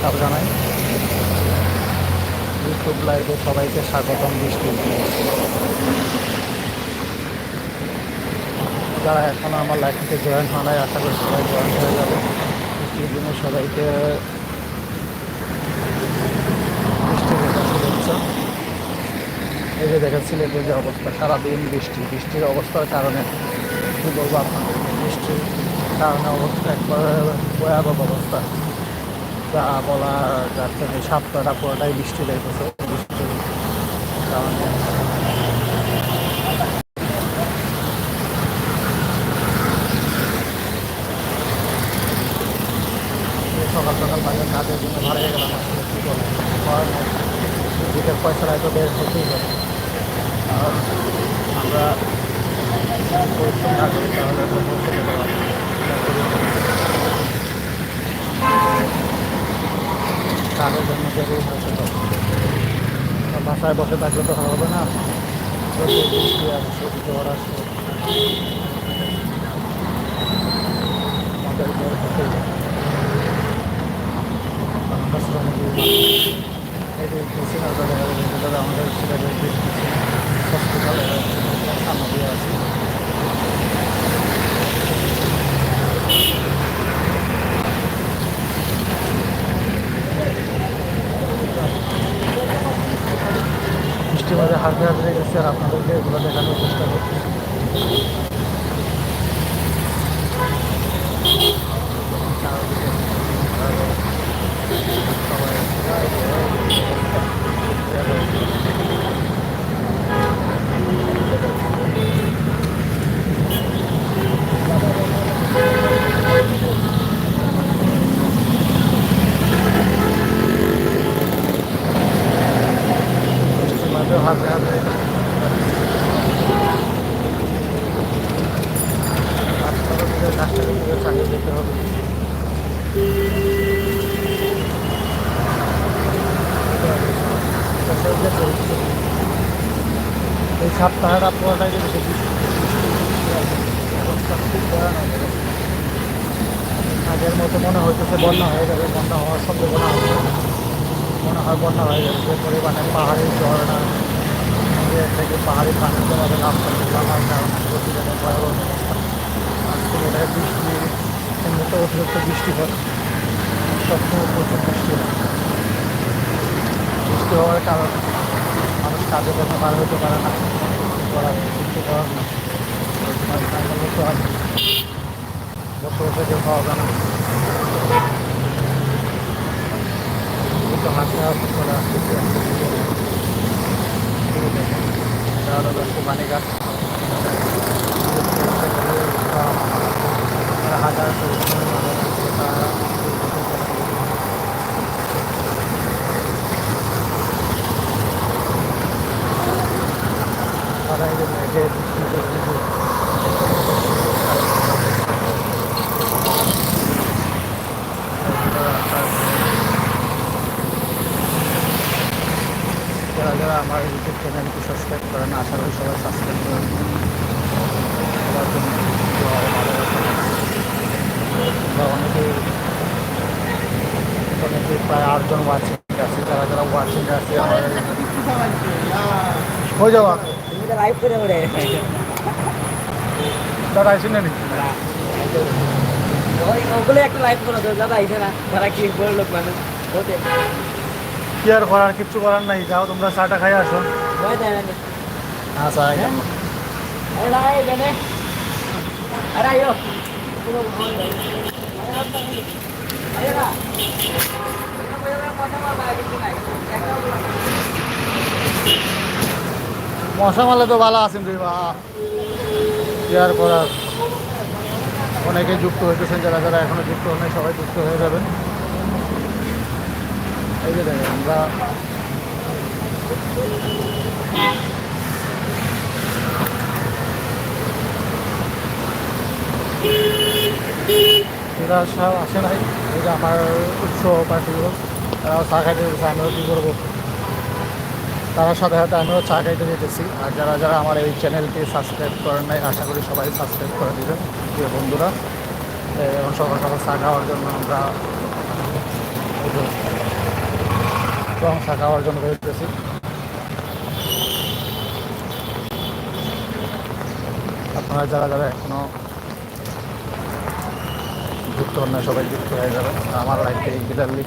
আদাব জানাই ইউটিউব লাইভে সবাইকে স্বাগতম বৃষ্টি যারা এখনও আমার লাইফে জয়েন হয় নাই, আশা করি সবাই জয়েন হয়ে যাবে। বৃষ্টির দিনে সবাইকে এই যে দেখেন সিলেটের যে অবস্থা, সারাদিন বৃষ্টি। বৃষ্টির অবস্থার কারণে, কী বলব আপনাদের? বৃষ্টির কারণে অবস্থা একবার ভয়াবহ অবস্থা। যা বলা যাচ্ছে যে সপ্তাহটা পুরোটাই বৃষ্টি দেখতেছে বৃষ্টির সকাল সকাল বাইরে কাজের জন্য ভাড়া গেলাম আসলে কী করব নেই পয়সাটা তো বের হতেই হবে আর আমরা তাহলে তো বলতে যেতে পারব না। কাজের জন্য বেরোই হচ্ছে তো আর বাসায় বসে থাকলে তো হবে না আমাদের হসপিটালে সামনে আছে বৃষ্টির মধ্যে হাতে হাতে গেছে আর আপনাদেরকে এগুলো দেখানোর চেষ্টা করছি। বৃষ্টির মধ্যে হাতে হাতে রাস্তার দিকে রাস্তার দিকে চালিয়ে যেতে হবে এই সপ্তাহটা পুরোটাই যদি আগের মতো মনে হইতেছে বন্যা হয়ে যাবে বন্যা হওয়ার সম্ভাবনা আছে। মনে হয় বন্যা হয়ে যাবে যে পরিমাণে পাহাড়ি ঝর্ণা থেকে পাহাড়ি পানি জমাবে রাস্তা নামার কারণে প্রতিদিনের ভয়াবহ অবস্থা। আজকে এটা বৃষ্টি এমনিতে অতিরিক্ত বৃষ্টি হয়। সবসময় প্রচুর বৃষ্টি হয়। বৃষ্টি হওয়ার কারণে মানুষ কাজে কর্মে বার হতে পারে না। করার কিছু করার না মতো আছে বসে বসে কেউ পাওয়া যায় না হাতে হাতে করে পানি গাছ হাজার তারা তারা এই যে মেঘে বৃষ্টি করতেছে যারা আমার ইউটিউব চ্যানেলকে সাবস্ক্রাইব করেন আশা করি সবাই সাবস্ক্রাইব করেন সবার জন্য প্রায় আটজন ওয়াচিং আছে যারা যারা ওয়াচিং আছে হয়ে যাওয়া। করে দাদা আইসেন না ওগুলো একটা লাইভ করে দাদা আইছে না। তারা কি বড় লোক মানুষ কি আর করার কিচ্ছু করার নাই যাও তোমরা চাটা খাই আসো। হ্যাঁ মশা মারলে তো ভালো আছেন তুই বা কি আর করার। অনেকে যুক্ত হইতেছেন যারা যারা এখনও যুক্ত হন সবাই যুক্ত হয়ে যাবেন। এই যে দেখেন আমরা এরা সব আসে নাই আমার উৎস পার্টিগুলো তারাও চা খাইতে দিতেছে আমিও কী করব তারা সাথে সাথে আমিও চা খাইতে যেতেছি আর যারা যারা আমার এই চ্যানেলকে সাবস্ক্রাইব করেন নাই, আশা করি সবাই সাবস্ক্রাইব করে দিবেন। প্রিয় বন্ধুরা সকাল সকাল চা খাওয়ার জন্য আমরা রংসা খাওয়ার জন্য বেরোতেছি আপনারা যারা যারা এখনও যুক্ত হন না, সবাই যুক্ত হয়ে যাবে আমার লাইফে রেগুলারলি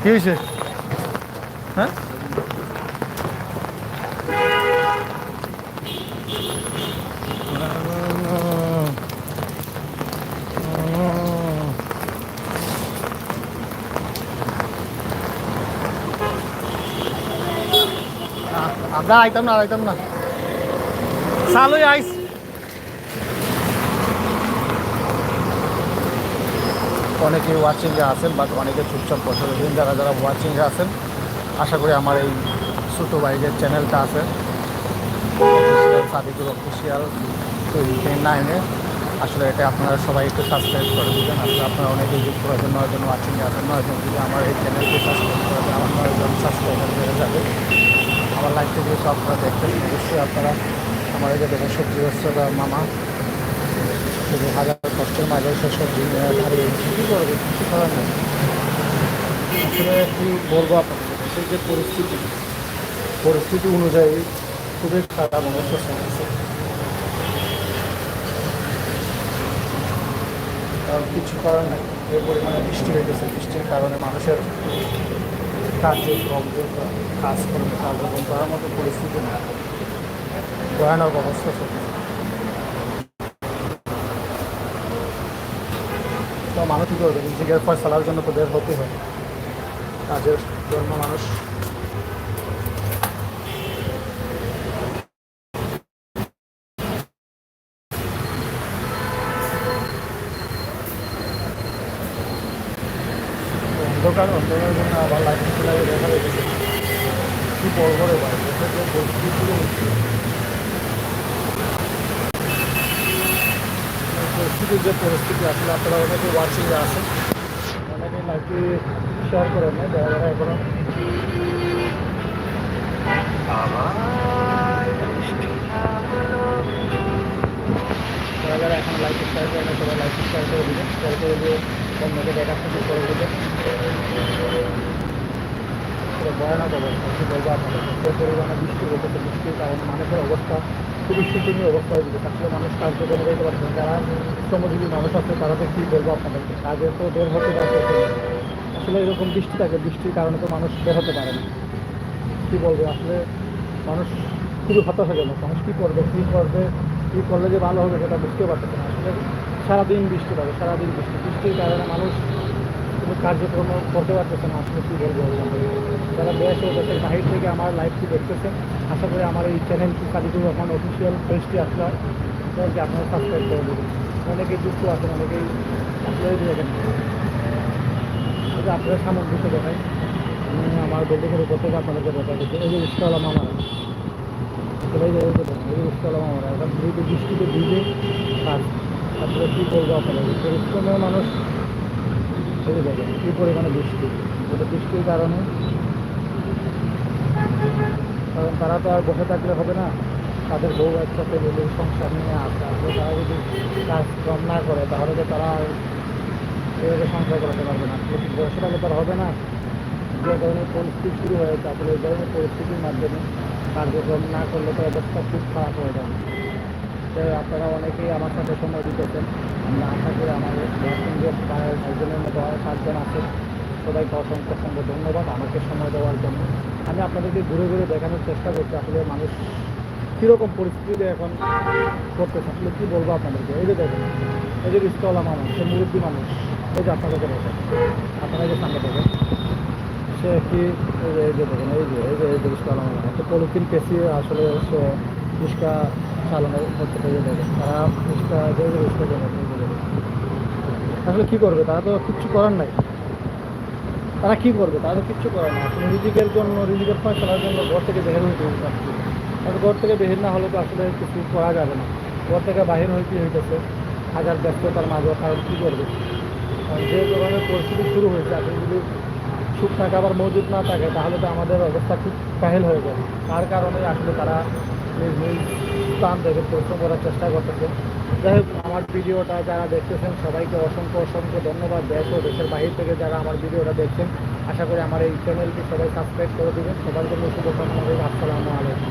কি হয়েছে হ্যাঁ? আমরা আইতাম না আইতাম না। চালুই আইস। অনেকে ওয়াচিংয়ে আছেন বাট অনেকে চুপচাপ বসে রয়েছেন যারা যারা ওয়াচিংয়ে আছেন, আশা করি আমার এই ছোটো বাইকের চ্যানেলটা আছে। সাদিকুর অফিসিয়াল টোয়েন্টি নাইনে আসলে এটা আপনারা সবাই একটু সাবস্ক্রাইব করে দেবেন। আসলে আপনারা অনেকে যুক্ত হয়েছেন নয়জন ওয়াচিংয়ে আছেন, নয়জন যদি আমার এই চ্যানেলকে সাবস্ক্রাইব করে দেন আমার নয়জন সাবস্ক্রাইবার বেড়ে যাবে। আমার লাইফে যেহেতু আপনারা দেখবেন। অবশ্যই আপনারা আমার যে দেখেন সবজি ব্যবসাটা মামা হাজার কষ্টের মাঝে সে সবজি হারিয়ে কী করবে? কিছু করার নেই। আসলে কী বলব আপনাদের? দেশের যে পরিস্থিতি পরিস্থিতি অনুযায়ী খুবই খারাপ অবস্থা চলছে কিছু করার নেই। এই পরিমাণে বৃষ্টি হয়ে গেছে। বৃষ্টির কারণে মানুষের কার্যক্রম কাজ করবে, কার্যক্রম করার মতো পরিস্থিতি না। ভয়ানক অবস্থা চলছে। তো মানুষ কী করবে? নিজেকে ফয়সলার জন্য তো বের হতে হয় কাজের জন্য মানুষ অন্ধকার অন্ধকারের জন্য আবার লাইট লাগে দেখা যাচ্ছে কি বড় বড় দেশের যে পরিস্থিতি হচ্ছে পরিস্থিতির যে পরিস্থিতি আসলে আপনারা অনেকে ওয়াচিংয়ে আছেন, অনেকে লাইভটি শেয়ার করেন না, যারা যারা এখনও। লাইভ শেয়ার করেন না, সবাই লাইভ শেয়ার করে দিবেন শেয়ার করে দিয়ে অন্যকে দেখার করে দিবেন। এটা ভয়ানক অবস্থা কি বলব আপনাদের পরিমাণে বৃষ্টি হয়েছে বৃষ্টির কারণে মানুষের অবস্থা খুবই শোচনীয় অবস্থা হয়ে গেছে। আসলে মানুষ কার্যক্রমে যেতে পারছে। যারা শ্রমজীবী মানুষ আছে, তারা তো কী বলব আপনাদেরকে? কাজে তো বের হতে পারছে আসলে এরকম বৃষ্টি থাকে, বৃষ্টির কারণে তো মানুষ বের হতে পারে না। কী বলব, আসলে মানুষ খুবই হতাশাজনক মানুষ কী করবে কী করবে, কী করলে যে ভালো হবে সেটা বুঝতে পারতেছে না। আসলে সারাদিন বৃষ্টি পাবে সারাদিন বৃষ্টি। বৃষ্টির কারণে মানুষ কোনো কার্যক্রম করতে পারতেছে না, আসলে কী বলব? যারা দেশ ও দেশের বাহির থেকে আমার লাইভটি দেখতেছেন, আশা করি আমার এই চ্যানেলটি সাদিকুর রহমান অফিসিয়াল পেজটি যে আপনারা সাবস্ক্রাইব করে দেবেন। অনেকেই যুক্ত আছেন, অনেকেই যে দেখেন। এই যে আপনাদের সামগ্রীতে দেখাই। আমি আমার বিল্ডিংয়ের উপর থেকে আপনাদেরকে দেখা দিচ্ছি এই যে রিস্কাওয়ালা মামারা এই যে রিস্কাওয়ালা মামারা এখন বৃষ্টিতে ভিজে কাজ আসলে কী করব আপনাদের? পরিশ্রমের মানুষ যে দেখেন কী পরিমাণে বৃষ্টি। এটা বৃষ্টির কারণে কারণ তারা তো আর বসে থাকলে হবে না। তাদের বউ বাচ্চা ফ্যামিলির সংসার নিয়ে আসে। আসলে তারা যদি কাজ কম না করে, তাহলে তো তারা এভাবে সংসার করাতে পারবে না। বসে থাকলে তার হবে না। যে ধরনের পরিস্থিতি শুরু হয়েছে আসলে এই ধরনের পরিস্থিতির মাধ্যমে কার্যক্রম না করলে তো অবস্থা খুব খারাপ হয়ে যাবে। তো আপনারা অনেকেই আমার সাথে সময় দিতেছেন। আমরা আশা করি আমাদের সঙ্গে প্রায় একজনের মতো সাতজন আছে। সবাইকে অসংখ্য অসংখ্য ধন্যবাদ আমাকে সময় দেওয়ার জন্য। আমি আপনাদেরকে ঘুরে ঘুরে দেখানোর চেষ্টা করছি, আসলে মানুষ কীরকম পরিস্থিতিতে এখন করতেছে আসলে কী বলব আপনাদেরকে? এই যে দেখেন, এই যে রিস্কওয়ালা মানুষ, সে মুরব্বী মানুষ, এই যে আপনাদেরকে দেখেন, আপনারা যে সামনে দেখেন, সে কি, এই যে দেখেন, এই যে এই যে এই যে রিস্কওয়ালা মানুষ, একটা পলিথিন পেঁচিয়ে আসলে সে চালানোর করতে পেরে দেখেন তারা রিক্সা যে রিক্সা আসলে কী করবে? তারা তো কিচ্ছু করার নাই। তারা কী করবে? তারা তো কিচ্ছু করে না আসলে রিজিকের জন্য, রিজিকের ফয়সলার জন্য ঘর থেকে বের হইতে আর ঘর থেকে বের না হলে তো আসলে কিছু করা যাবে না। ঘর থেকে বাহির হইতে হইতেছে হাজার ব্যস্ততার মাঝে। কারণ কী করবে? যে ধরনের পরিস্থিতি শুরু হয়েছে, আপনি যদি সুখ থাকে, আবার মজুদ না থাকে, তাহলে তো আমাদের অবস্থা খুব কাহিল হয়ে যাবে তার কারণে আসলে তারা নিজ নিজ স্থান থেকে পরিশ্রম করার চেষ্টা করতেছে। যাই হোক, আমার ভিডিওটা যারা দেখতেছেন, সবাইকে অসংখ্য অসংখ্য ধন্যবাদ। দেশ ও দেশের বাহির থেকে যারা আমার ভিডিওটা দেখছেন, আশা করি আমার এই চ্যানেলটি সবাই সাবস্ক্রাইব করে দেবেন। সবার জন্য শুভকামনা রইল। আসসালামু আলাইকুম।